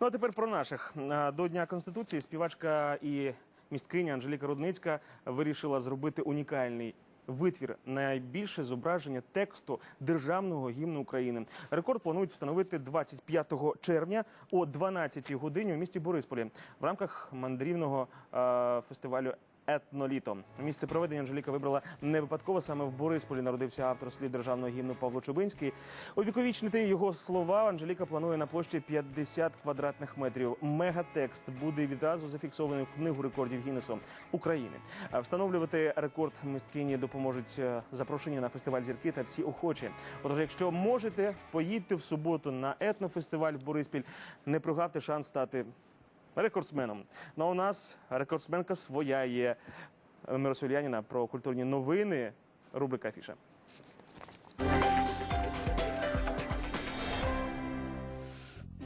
Ну а тепер про наших до Дня Конституції співачка і місткиня Анжеліка Рудницька вирішила зробити унікальний. Витвір найбільше зображення тексту державного гімну України. Рекорд планують встановити 25 червня о 12 годині у місті Борисполі в рамках мандрівного фестивалю Етноліто. Місце проведення Анжеліка вибрала не випадково. Саме в Борисполі народився автор слів державного гімну Павло Чубинський. Увіковічнити його слова Анжеліка планує на площі 50 квадратних метрів. Мегатекст буде відразу зафіксований в книгу рекордів Гіннесу України. Встановлювати рекорд мисткині допоможуть е, запрошені на фестиваль зірки та всі охочі. Отож, якщо можете, поїдьте в суботу на етнофестиваль в Бориспіль. Не прогавте шанс стати рекордсменом. Ну у нас рекордсменка своя є Мирослав Яніна про культурні новини. Рубрика Афіша.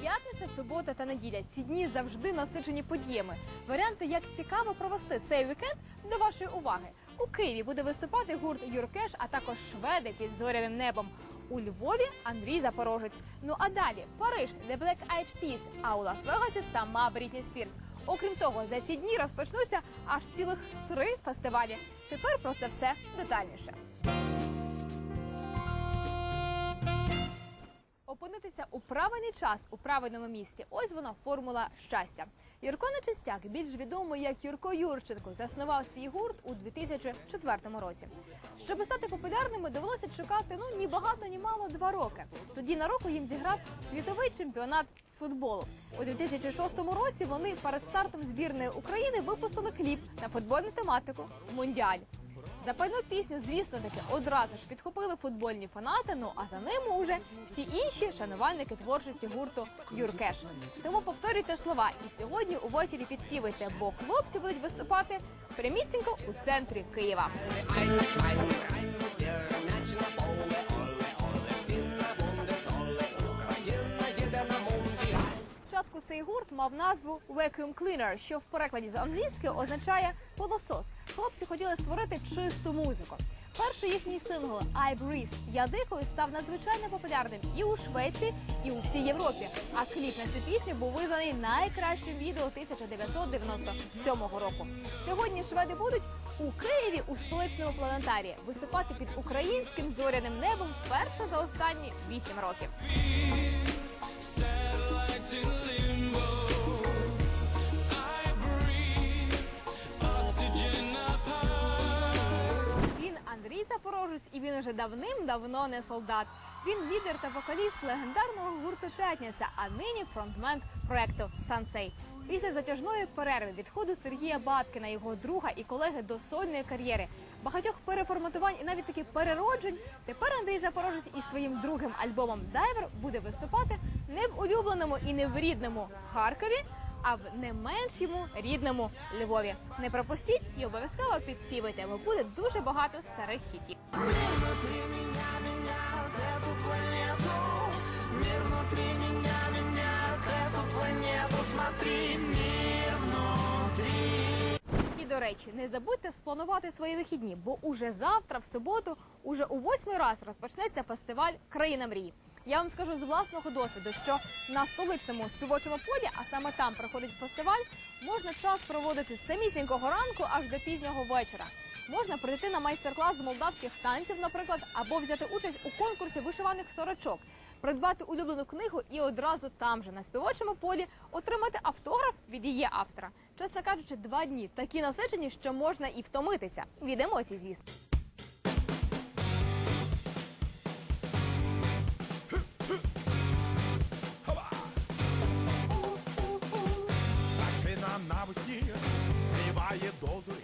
П'ятниця, субота та неділя. Ці дні завжди насичені подіями. Варіанти, як цікаво провести цей вікенд, до вашої уваги. У Києві буде виступати гурт Юркеш, а також шведи під зоряним небом. У Львові Андрій Запорожець. Ну а далі Париж, The Black Eyed Peas, а у Лас-Вегасі сама Брітні Спірс. Окрім того, за ці дні розпочнуться аж цілих три фестивалі. Тепер про це все детальніше. Опинитися у правильний час у правильному місці. Ось вона формула щастя. Юрко Нечистяк, більш відомий як Юрко Юрченко, заснував свій гурт у 2004 році. Щоб стати популярними, довелося чекати ну ні багато, ні мало два роки. Тоді на року їм зіграв світовий чемпіонат з футболу. У 2006 році вони перед стартом збірної України випустили кліп на футбольну тематику Мундіаль. Запальну пісню, звісно таки, одразу ж підхопили футбольні фанати. Ну а за ними уже всі інші шанувальники творчості гурту Юркеш. Тому повторюйте слова і сьогодні увечері підспівайте, бо хлопці будуть виступати прямісінько у центрі Києва. Мав назву Vacuum Cleaner, що в перекладі з англійської означає пилосос. Хлопці хотіли створити чисту музику. Перший їхній сингл I Breathe Я дикою став надзвичайно популярним і у Швеції, і у всій Європі. А кліп на цю пісню був визнаний найкращим відео 1997 року. Сьогодні шведи будуть у Києві у столичному планетарії виступати під українським зоряним небом вперше за останні 8 років. Запорожець, і він уже давним-давно не солдат. Він лідер та вокаліст легендарного гурту П'ятниця, а нині фронтмен проекту Сансей. Після затяжної перерви відходу Сергія Бабкіна, його друга і колеги до сольної кар'єри, багатьох переформатувань і навіть таки перероджень. Тепер Андрій Запорожець із своїм другим альбомом Дайвер буде виступати не в улюбленому і не в рідному Харкові, а в не менш йому рідному Львові. Не пропустіть і обов'язково підспівайте, бо буде дуже багато старих хітів. І до речі, не забудьте спланувати свої вихідні, бо уже завтра, в суботу, уже у восьмий раз розпочнеться фестиваль Країна мрій. Я вам скажу з власного досвіду, що на столичному співочому полі, а саме там проходить фестиваль, можна час проводити з самісінького ранку аж до пізнього вечора. Можна прийти на майстер-клас з молдавських танців, наприклад, або взяти участь у конкурсі вишиваних сорочок, придбати улюблену книгу і одразу там же на співочому полі отримати автограф від її автора. Чесно кажучи, два дні такі насичені, що можна і втомитися від емоцій, звісно. É Piedoso